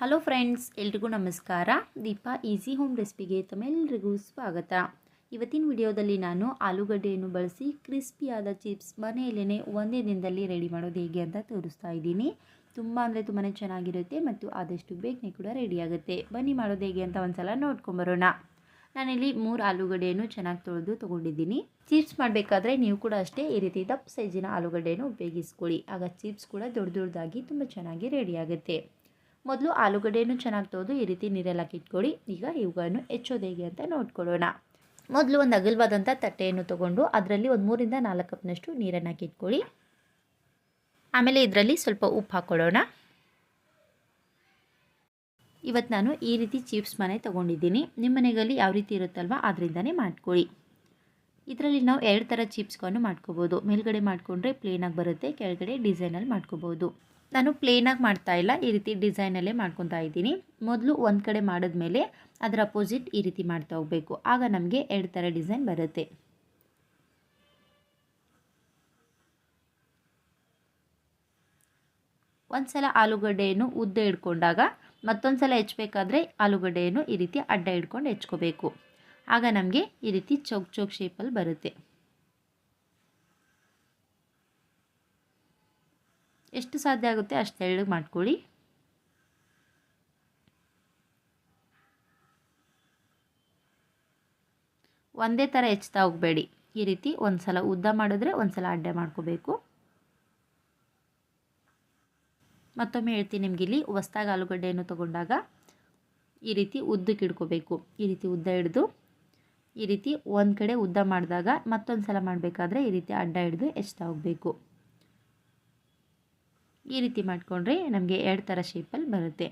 Hello friends ಎಲ್ರಿಗೂ ನಮಸ್ಕಾರ. Deepa easy home ರೆಸಿಪಿಗೆ ತಮ್ಮೆಲ್ಲರಿಗೂ ಸ್ವಾಗತ. ಇವತ್ತಿನ ವಿಡಿಯೋದಲ್ಲಿ ನಾನು ಆಲೂಗಡ್ಡೆಯನ್ನು ಬಳಸಿ ಕ್ರಿಸ್ಪಿಯಾದ ಚಿಪ್ಸ್ ಮನೆಯಲ್ಲೇ ಒಂದೇ ದಿನದಲ್ಲಿ ರೆಡಿ ಮಾಡೋದು ಹೇಗೆ ಅಂತ ತೋರಿಸ್ತಾ ಇದ್ದೀನಿ. ತುಂಬ ಅಂದರೆ ತುಂಬಾ ಚೆನ್ನಾಗಿರುತ್ತೆ ಮತ್ತು ಆದಷ್ಟು ಬೇಗನೆ ಕೂಡ ರೆಡಿಯಾಗುತ್ತೆ ಬನ್ನಿ ಮಾಡೋದು ಹೇಗೆ ಅಂತ ಒಂದ್ಸಲ ನೋಡ್ಕೊಂಬರೋಣ ನಾನಿಲ್ಲಿ ಮೂರು ಆಲೂಗಡ್ಡೆಯನ್ನು ಚೆನ್ನಾಗಿ ತೊಳೆದು ತೊಗೊಂಡಿದ್ದೀನಿ. ಚಿಪ್ಸ್ ಮಾಡಬೇಕಾದ್ರೆ ನೀವು ಕೂಡ ಅಷ್ಟೇ ಈ ರೀತಿ ದಪ್ಪ ಸೈಜಿನ ಆಲೂಗಡ್ಡೆಯನ್ನು ಉಪಯೋಗಿಸ್ಕೊಳ್ಳಿ. ಆಗ ಚಿಪ್ಸ್ ಕೂಡ ದೊಡ್ಡ ದೊಡ್ಡದಾಗಿ ತುಂಬ ಚೆನ್ನಾಗಿ ರೆಡಿ ಆಗುತ್ತೆ. ಮೊದಲು ಆಲೂಗಡ್ಡೆಯನ್ನು ಚೆನ್ನಾಗಿ ತೊಳೆದು ಈ ರೀತಿ ನೀರೆಲ್ಲ ಹಾಕಿಟ್ಕೊಳ್ಳಿ ಈಗ ಇವುಗಳನ್ನು ಹೆಚ್ಚೋದು ಹೇಗೆ ಅಂತ ನೋಡ್ಕೊಳ್ಳೋಣ ಮೊದಲು ಒಂದು ಅಗಲವಾದಂಥ ತಟ್ಟೆಯನ್ನು ತೊಗೊಂಡು ಅದರಲ್ಲಿ ಒಂದು ಮೂರಿಂದ ನಾಲ್ಕು ಕಪ್ನಷ್ಟು ನೀರನ್ನು ಹಾಕಿಟ್ಕೊಳ್ಳಿ ಆಮೇಲೆ ಇದರಲ್ಲಿ ಸ್ವಲ್ಪ ಉಪ್ಪು ಹಾಕ್ಕೊಳ್ಳೋಣ ಇವತ್ತು ನಾನು ಈ ರೀತಿ ಚಿಪ್ಸ್ ಮನೆ ತೊಗೊಂಡಿದ್ದೀನಿ. ನಿಮ್ಮ ಮನೆಗಲ್ಲಿ ಯಾವ ರೀತಿ ಇರುತ್ತಲ್ವ ಅದರಿಂದನೇ ಮಾಡ್ಕೊಳ್ಳಿ ಇದರಲ್ಲಿ ನಾವು ಎರಡು ಥರ ಚಿಪ್ಸ್ಗಳನ್ನು ಮಾಡ್ಕೋಬೋದು. ಮೇಲ್ಗಡೆ ಮಾಡಿಕೊಂಡ್ರೆ ಪ್ಲೇನಾಗಿ ಬರುತ್ತೆ, ಕೆಳಗಡೆ ಡಿಸೈನಲ್ಲಿ ಮಾಡ್ಕೋಬೋದು. ನಾನು ಪ್ಲೇನಾಗಿ ಮಾಡ್ತಾ ಇಲ್ಲ, ಈ ರೀತಿ ಡಿಸೈನಲ್ಲೇ ಮಾಡ್ಕೊತಾ ಇದ್ದೀನಿ. ಮೊದಲು ಒಂದು ಕಡೆ ಮಾಡಿದ್ಮೇಲೆ ಅದರ ಅಪೋಸಿಟ್ ಈ ರೀತಿ ಮಾಡ್ತಾ ಹೋಗಬೇಕು. ಆಗ ನಮಗೆ ಎರಡು ಥರ ಡಿಸೈನ್ ಬರುತ್ತೆ. ಒಂದು ಸಲ ಆಲೂಗಡ್ಡೆಯನ್ನು ಉದ್ದ ಹಿಡ್ಕೊಂಡಾಗ ಮತ್ತೊಂದು ಸಲ ಹೆಚ್ಬೇಕಾದ್ರೆ ಆಲೂಗಡ್ಡೆಯನ್ನು ಈ ರೀತಿ ಅಡ್ಡ ಹಿಡ್ಕೊಂಡು ಹೆಚ್ಕೋಬೇಕು. ಆಗ ನಮಗೆ ಈ ರೀತಿ ಚೌಕ್ ಚೌಕ್ ಶೇಪಲ್ಲಿ ಬರುತ್ತೆ. ಎಷ್ಟು ಸಾಧ್ಯ ಆಗುತ್ತೆ ಅಷ್ಟು ತೆಳ್ಳಗೆ ಮಾಡ್ಕೊಳ್ಳಿ. ಒಂದೇ ಥರ ಹೆಚ್ಚುತ್ತಾ ಹೋಗಬೇಡಿ. ಈ ರೀತಿ ಒಂದು ಸಲ ಉದ್ದ ಮಾಡಿದ್ರೆ ಒಂದು ಸಲ ಅಡ್ಡ ಮಾಡ್ಕೋಬೇಕು. ಮತ್ತೊಮ್ಮೆ ಹೇಳ್ತೀನಿ ನಿಮ್ಗೆ ಇಲ್ಲಿ ಹೊಸ್ದಾಗಿ ಆಲೂಗಡ್ಡೆಯನ್ನು ತಗೊಂಡಾಗ ಈ ರೀತಿ ಉದ್ದಕ್ಕೆ ಇಡ್ಕೋಬೇಕು ಈ ರೀತಿ ಉದ್ದ ಹಿಡಿದು ಈ ರೀತಿ ಒಂದು ಕಡೆ ಉದ್ದ ಮಾಡಿದಾಗ ಮತ್ತೊಂದು ಸಲ ಮಾಡಬೇಕಾದ್ರೆ ಈ ರೀತಿ ಅಡ್ಡ ಹಿಡಿದು ಎಚ್ತಾ ಹೋಗಬೇಕು ಈ ರೀತಿ ಮಾಡಿಕೊಂಡ್ರೆ ನಮಗೆ ಎರಡು ಥರ ಶೇಪಲ್ಲಿ ಬರುತ್ತೆ.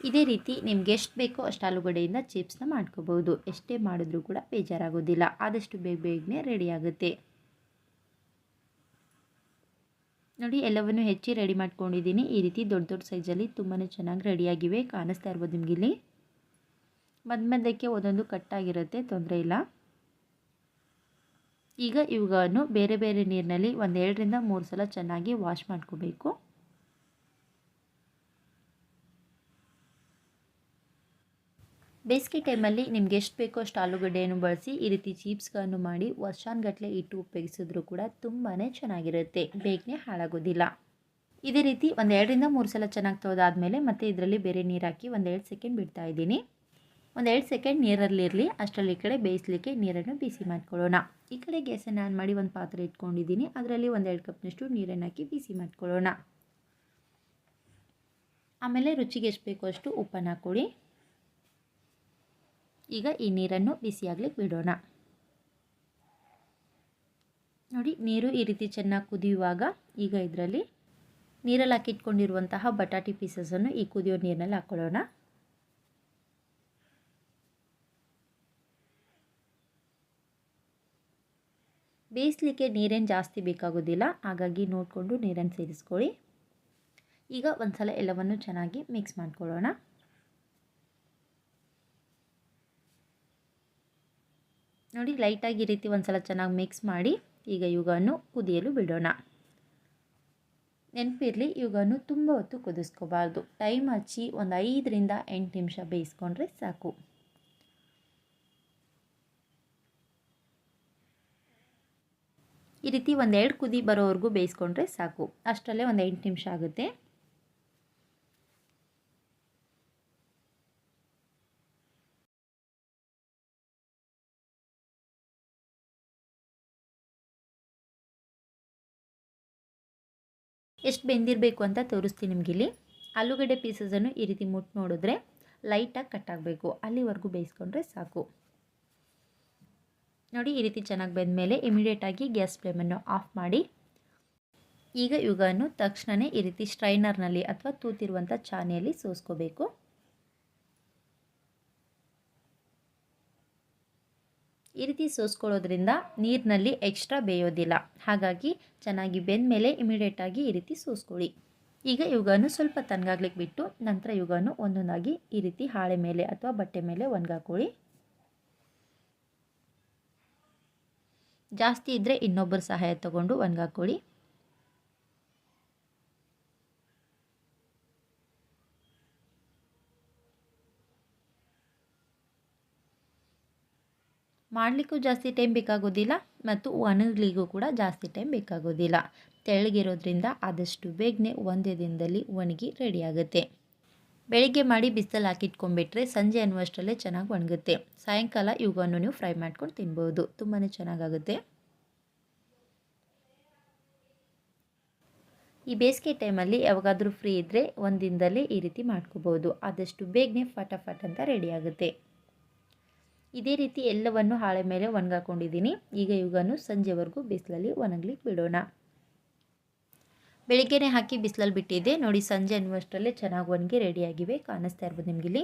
ಇದೇ ರೀತಿ ನಿಮ್ಗೆ ಎಷ್ಟು ಬೇಕೋ ಅಷ್ಟು ಆಲೂಗಡ್ಡೆಯಿಂದ ಚಿಪ್ಸ್ನ ಮಾಡ್ಕೋಬೋದು ಎಷ್ಟೇ ಮಾಡಿದ್ರೂ ಕೂಡ ಬೇಜಾರಾಗೋದಿಲ್ಲ. ಆದಷ್ಟು ಬೇಗ ಬೇಗನೆ ರೆಡಿ ಆಗುತ್ತೆ. ನೋಡಿ, ಎಲ್ಲವನ್ನು ಹೆಚ್ಚಿ ರೆಡಿ ಮಾಡ್ಕೊಂಡಿದ್ದೀನಿ. ಈ ರೀತಿ ದೊಡ್ಡ ದೊಡ್ಡ ಸೈಜಲ್ಲಿ ತುಂಬಾ ಚೆನ್ನಾಗಿ ರೆಡಿಯಾಗಿವೆ. ಕಾಣಿಸ್ತಾ ಇರ್ಬೋದು ನಿಮಗಿಲ್ಲಿ. ಮಧ್ಯ ಮಧ್ಯಕ್ಕೆ ಒಂದೊಂದು ಕಟ್ಟಾಗಿರುತ್ತೆ, ತೊಂದರೆ ಇಲ್ಲ. ಈಗ ಇವುಗಳನ್ನು ಬೇರೆ ಬೇರೆ ನೀರಿನಲ್ಲಿ ಒಂದು ಎರಡರಿಂದ ಮೂರು ಸಲ ಚೆನ್ನಾಗಿ ವಾಶ್ ಮಾಡ್ಕೋಬೇಕು. ಬೇಸಿಗೆ ಟೈಮಲ್ಲಿ ನಿಮ್ಗೆ ಎಷ್ಟು ಬೇಕೋ ಅಷ್ಟು ಆಲೂಗಡ್ಡೆಯನ್ನು ಬಳಸಿ ಈ ರೀತಿ ಚೀಪ್ಸ್ಗಳನ್ನು ಮಾಡಿ ವರ್ಷಾನ್ಗಟ್ಟಲೆ ಇಟ್ಟು ಉಪಯೋಗಿಸಿದ್ರು ಕೂಡ ತುಂಬಾ ಚೆನ್ನಾಗಿರುತ್ತೆ. ಬೇಗನೆ ಹಾಳಾಗೋದಿಲ್ಲ. ಇದೇ ರೀತಿ ಒಂದು ಎರಡರಿಂದ ಮೂರು ಸಲ ಚೆನ್ನಾಗಿ ತೊಳೆದಾದ್ಮೇಲೆ ಮತ್ತೆ ಇದರಲ್ಲಿ ಬೇರೆ ನೀರು ಹಾಕಿ ಒಂದು ಎರಡು ಸೆಕೆಂಡ್ ಬಿಡ್ತಾ ಇದ್ದೀನಿ. ಒಂದು ಎರಡು ಸೆಕೆಂಡ್ ನೀರಲ್ಲಿರಲಿ, ಅಷ್ಟರಲ್ಲಿ ಈ ಕಡೆ ಬೇಯಿಸಲಿಕ್ಕೆ ನೀರನ್ನು ಬಿಸಿ ಮಾಡ್ಕೊಳ್ಳೋಣ. ಈ ಕಡೆ ಗ್ಯಾಸನ್ನು ಆನ್ ಮಾಡಿ ಒಂದು ಪಾತ್ರೆ ಇಟ್ಕೊಂಡಿದ್ದೀನಿ. ಅದರಲ್ಲಿ ಒಂದು ಎರಡು ಕಪ್ನಷ್ಟು ನೀರನ್ನು ಹಾಕಿ ಬಿಸಿ ಮಾಡ್ಕೊಳ್ಳೋಣ. ಆಮೇಲೆ ರುಚಿಗೆ ಎಷ್ಟು ಬೇಕೋ ಅಷ್ಟು ಉಪ್ಪನ್ನು ಹಾಕ್ಕೊಳ್ಳಿ. ಈಗ ಈ ನೀರನ್ನು ಬಿಸಿಯಾಗ್ಲಿಕ್ಕೆ ಬಿಡೋಣ. ನೋಡಿ, ನೀರು ಈ ರೀತಿ ಚೆನ್ನಾಗಿ ಕುದಿಯುವಾಗ ಈಗ ಇದರಲ್ಲಿ ನೀರಲ್ಲಿ ಹಾಕಿಟ್ಕೊಂಡಿರುವಂತಹ ಬಟಾಟಿ ಪೀಸಸನ್ನು ಈ ಕುದಿಯೋ ನೀರಿನಲ್ಲಿ ಹಾಕ್ಕೊಳ್ಳೋಣ ಬೇಯಿಸ್ಲಿಕ್ಕೆ ನೀರೇನು ಜಾಸ್ತಿ ಬೇಕಾಗೋದಿಲ್ಲ, ಹಾಗಾಗಿ ನೋಡಿಕೊಂಡು ನೀರನ್ನು ಸೇರಿಸ್ಕೊಳ್ಳಿ. ಈಗ ಒಂದು ಸಲ ಎಲ್ಲವನ್ನು ಚೆನ್ನಾಗಿ ಮಿಕ್ಸ್ ಮಾಡ್ಕೊಳ್ಳೋಣ. ನೋಡಿ, ಲೈಟಾಗಿ ಈ ರೀತಿ ಒಂದು ಸಲ ಚೆನ್ನಾಗಿ ಮಿಕ್ಸ್ ಮಾಡಿ ಈಗ ಇವುಗಳನ್ನು ಕುದಿಯಲು ಬಿಡೋಣ. ನೆನಪಿರಲಿ, ಇವುಗಳನ್ನು ತುಂಬ ಹೊತ್ತು ಕುದಿಸ್ಕೋಬಾರ್ದು. ಟೈಮ್ ಹಚ್ಚಿ ಒಂದು ಐದರಿಂದ ಎಂಟು ನಿಮಿಷ ಬೇಯಿಸ್ಕೊಂಡ್ರೆ ಸಾಕು. ಈ ರೀತಿ ಒಂದೆರಡು ಕುದಿ ಬರೋವರೆಗೂ ಬೇಯಿಸ್ಕೊಂಡ್ರೆ ಸಾಕು. ಅಷ್ಟರಲ್ಲೇ ಒಂದು ಎಂಟು ನಿಮಿಷ ಆಗುತ್ತೆ. ಎಷ್ಟು ಬೆಂದಿರಬೇಕು ಅಂತ ತೋರಿಸ್ತೀನಿ ನಿಮಗಿಲ್ಲಿ ಆಲೂಗಡ್ಡೆ ಪೀಸಸನ್ನು ಈ ರೀತಿ ಮುಟ್ಟು ನೋಡಿದ್ರೆ ಲೈಟಾಗಿ ಕಟ್ಟಾಗಬೇಕು ಅಲ್ಲಿವರೆಗೂ ಬೇಯಿಸ್ಕೊಂಡ್ರೆ ಸಾಕು. ನೋಡಿ, ಈ ರೀತಿ ಚೆನ್ನಾಗಿ ಬೆಂದಮೇಲೆ ಇಮಿಡಿಯೇಟಾಗಿ ಗ್ಯಾಸ್ ಫ್ಲೇಮನ್ನು ಆಫ್ ಮಾಡಿ. ಈಗ ಇವುಗಳನ್ನು ತಕ್ಷಣವೇ ಈ ರೀತಿ ಸ್ಟ್ರೈನರ್ನಲ್ಲಿ ಅಥವಾ ತೂತಿರುವಂಥ ಚಾನೆಯಲ್ಲಿ ಸೋಸ್ಕೋಬೇಕು. ಈ ರೀತಿ ಸೋಸ್ಕೊಳ್ಳೋದ್ರಿಂದ ನೀರಿನಲ್ಲಿ ಎಕ್ಸ್ಟ್ರಾ ಬೇಯೋದಿಲ್ಲ. ಹಾಗಾಗಿ ಚೆನ್ನಾಗಿ ಬೆಂದ ಮೇಲೆ ಇಮಿಡಿಯೇಟಾಗಿ ಈ ರೀತಿ ಸೋಸ್ಕೊಳ್ಳಿ. ಈಗ ಇವುಗಳನ್ನು ಸ್ವಲ್ಪ ತಣ್ಣಗಾಗ್ಲಿಕ್ಕೆ ಬಿಟ್ಟು ನಂತರ ಇವುಗಳನ್ನು ಒಂದೊಂದಾಗಿ ಈ ರೀತಿ ಹಾಳೆ ಮೇಲೆ ಅಥವಾ ಬಟ್ಟೆ ಮೇಲೆ ಒಣಗಾಕೊಳ್ಳಿ. ಜಾಸ್ತಿ ಇದ್ದರೆ ಇನ್ನೊಬ್ಬರ ಸಹಾಯ ತಗೊಂಡು ಒಣಗಾಕೊಳ್ಳಿ. ಮಾಡಲಿಕ್ಕೂ ಜಾಸ್ತಿ ಟೈಮ್ ಬೇಕಾಗೋದಿಲ್ಲ ಮತ್ತು ಒಣಗಲಿಗೂ ಕೂಡ ಜಾಸ್ತಿ ಟೈಮ್ ಬೇಕಾಗೋದಿಲ್ಲ. ತೆಳ್ಳಗಿರೋದ್ರಿಂದ ಆದಷ್ಟು ಬೇಗನೆ ಒಂದೇ ದಿನದಲ್ಲಿ ಒಣಗಿ ರೆಡಿಯಾಗುತ್ತೆ ಬೆಳಿಗ್ಗೆ ಮಾಡಿ ಬಿಸಿಲಲ್ಲಿ ಹಾಕಿಟ್ಕೊಂಡ್ಬಿಟ್ರೆ ಸಂಜೆ ಅನ್ನುವಷ್ಟರಲ್ಲೇ ಚೆನ್ನಾಗಿ ಒಣಗುತ್ತೆ. ಸಾಯಂಕಾಲ ಇವುಗಳನ್ನು ನೀವು ಫ್ರೈ ಮಾಡ್ಕೊಂಡು ತಿನ್ಬೋದು. ತುಂಬಾ ಚೆನ್ನಾಗಾಗುತ್ತೆ. ಈ ಬೇಸಿಗೆ ಟೈಮಲ್ಲಿ ಯಾವಾಗಾದರೂ ಫ್ರೀ ಇದ್ದರೆ ಒಂದು ಈ ರೀತಿ ಮಾಡ್ಕೋಬೋದು. ಆದಷ್ಟು ಬೇಗನೆ ಫಟಾಫಟ್ ಅಂತ ರೆಡಿ ಆಗುತ್ತೆ. ಇದೇ ರೀತಿ ಎಲ್ಲವನ್ನು ಹಾಳೆ ಮೇಲೆ ಒಣಗಾಕೊಂಡಿದ್ದೀನಿ. ಈಗ ಇವುಗಳನ್ನು ಸಂಜೆವರೆಗೂ ಬಿಸಿಲಲ್ಲಿ ಒಣಗ್ಲಿಕ್ಕೆ ಬಿಡೋಣ. ಬೆಳಿಗ್ಗೆನೆ ಹಾಕಿ ಬಿಸಿಲಲ್ಲಿ ಬಿಟ್ಟಿದ್ದೆ. ನೋಡಿ, ಸಂಜೆ ಅನ್ನುವಷ್ಟರಲ್ಲೇ ಚೆನ್ನಾಗಿ ಒಣಗಿ ರೆಡಿಯಾಗಿವೆ. ಕಾಣಿಸ್ತಾ ಇರ್ಬೋದು ನಿಮಗಿಲ್ಲಿ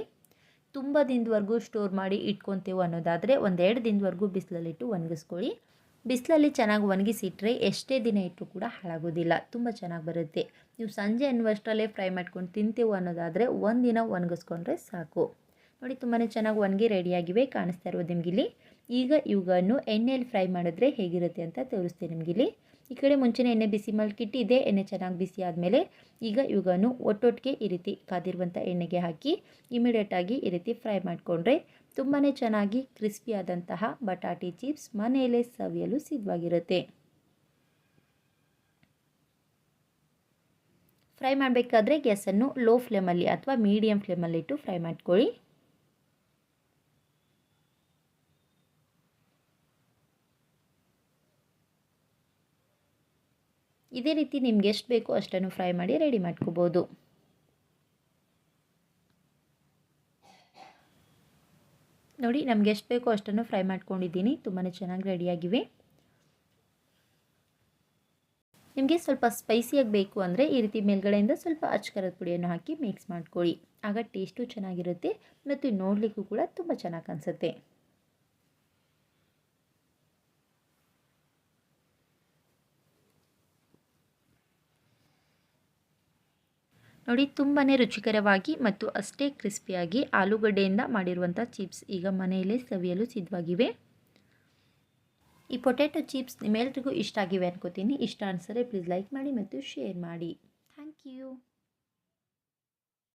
ತುಂಬ ದಿನದವರೆಗೂ ಸ್ಟೋರ್ ಮಾಡಿ ಇಟ್ಕೊತೀವಿ ಅನ್ನೋದಾದರೆ ಒಂದೆರಡು ದಿನದವರೆಗೂ ಬಿಸಿಲಲ್ಲಿಟ್ಟು ಒಣಗಿಸ್ಕೊಳ್ಳಿ. ಬಿಸಿಲಲ್ಲಿ ಚೆನ್ನಾಗಿ ಒಣಗಿಸಿಟ್ರೆ ಎಷ್ಟೇ ದಿನ ಇಟ್ಟರು ಕೂಡ ಹಾಳಾಗೋದಿಲ್ಲ. ತುಂಬ ಚೆನ್ನಾಗಿ ಬರುತ್ತೆ. ನೀವು ಸಂಜೆ ಅನ್ನುವಷ್ಟರಲ್ಲೇ ಫ್ರೈ ಮಾಡ್ಕೊಂಡು ತಿಂತೀವಿ ಅನ್ನೋದಾದರೆ ಒಂದಿನ ಒಣಗಿಸ್ಕೊಂಡ್ರೆ ಸಾಕು. ನೋಡಿ ತುಂಬಾ ಚೆನ್ನಾಗಿ ಒಣಗಿ ರೆಡಿಯಾಗಿವೆ, ಕಾಣಿಸ್ತಾ ಇರೋದು ನಿಮಗಿಲ್ಲಿ. ಈಗ ಇವುಗಳನ್ನು ಎಣ್ಣೆಯಲ್ಲಿ ಫ್ರೈ ಮಾಡಿದ್ರೆ ಹೇಗಿರುತ್ತೆ ಅಂತ ತೋರಿಸ್ತೀನಿ ನಿಮಗಿಲ್ಲಿ. ಈ ಕಡೆ ಮುಂಚೆನೇ ಎಣ್ಣೆ ಬಿಸಿ ಮಲ್ಕಿಟ್ಟಿದೆ ಎಣ್ಣೆ ಚೆನ್ನಾಗಿ ಬಿಸಿ ಆದಮೇಲೆ ಈಗ ಇವುಗಳನ್ನು ಒಟ್ಟೊಟ್ಟಿಗೆ ಈ ರೀತಿ ಕಾದಿರುವಂಥ ಎಣ್ಣೆಗೆ ಹಾಕಿ ಇಮಿಡಿಯೇಟಾಗಿ ಈ ರೀತಿ ಫ್ರೈ ಮಾಡಿಕೊಂಡ್ರೆ ತುಂಬಾ ಚೆನ್ನಾಗಿ ಕ್ರಿಸ್ಪಿಯಾದಂತಹ ಬಟಾಟಿ ಚಿಪ್ಸ್ ಮನೆಯಲ್ಲೇ ಸವಿಯಲು ಸಿದ್ಧವಾಗಿರುತ್ತೆ. ಫ್ರೈ ಮಾಡಬೇಕಾದ್ರೆ ಗ್ಯಾಸನ್ನು ಲೋ ಫ್ಲೇಮಲ್ಲಿ ಅಥವಾ ಮೀಡಿಯಮ್ ಫ್ಲೇಮಲ್ಲಿಟ್ಟು ಫ್ರೈ ಮಾಡ್ಕೊಳ್ಳಿ. ಇದೇ ರೀತಿ ನಿಮ್ಗೆ ಎಷ್ಟು ಬೇಕೋ ಅಷ್ಟನ್ನು ಫ್ರೈ ಮಾಡಿ ರೆಡಿ ಮಾಡ್ಕೋಬೋದು. ನೋಡಿ, ನಮ್ಗೆ ಎಷ್ಟು ಬೇಕೋ ಅಷ್ಟನ್ನು ಫ್ರೈ ಮಾಡ್ಕೊಂಡಿದ್ದೀನಿ. ತುಂಬಾ ಚೆನ್ನಾಗಿ ರೆಡಿಯಾಗಿವೆ. ನಿಮಗೆ ಸ್ವಲ್ಪ ಸ್ಪೈಸಿಯಾಗಿ ಬೇಕು ಅಂದರೆ ಈ ರೀತಿ ಮೇಲ್ಗಡೆಯಿಂದ ಸ್ವಲ್ಪ ಅಚ್ಕರದ ಪುಡಿಯನ್ನು ಹಾಕಿ ಮಿಕ್ಸ್ ಮಾಡ್ಕೊಳ್ಳಿ. ಆಗ ಟೇಸ್ಟು ಚೆನ್ನಾಗಿರುತ್ತೆ ಮತ್ತು ನೋಡಲಿಕ್ಕೂ ಕೂಡ ತುಂಬ ಚೆನ್ನಾಗಿ ಕಾಣಿಸುತ್ತೆ. ನೋಡಿ ತುಂಬಾ ರುಚಿಕರವಾಗಿ ಮತ್ತು ಅಷ್ಟೇ ಕ್ರಿಸ್ಪಿಯಾಗಿ ಆಲೂಗಡ್ಡೆಯಿಂದ ಮಾಡಿರುವಂಥ ಚಿಪ್ಸ್ ಈಗ ಮನೆಯಲ್ಲೇ ಸವಿಯಲು ಸಿದ್ಧವಾಗಿವೆ. ಈ ಪೊಟ್ಯಾಟೊ ಚಿಪ್ಸ್ ನಿಮ್ಮೆಲ್ರಿಗೂ ಇಷ್ಟ ಆಗಿವೆ ಅನ್ಕೋತೀನಿ. ಇಷ್ಟ ಅನಿಸಿದ್ರೆ ಪ್ಲೀಸ್ ಲೈಕ್ ಮಾಡಿ ಮತ್ತು ಶೇರ್ ಮಾಡಿ. Thank you.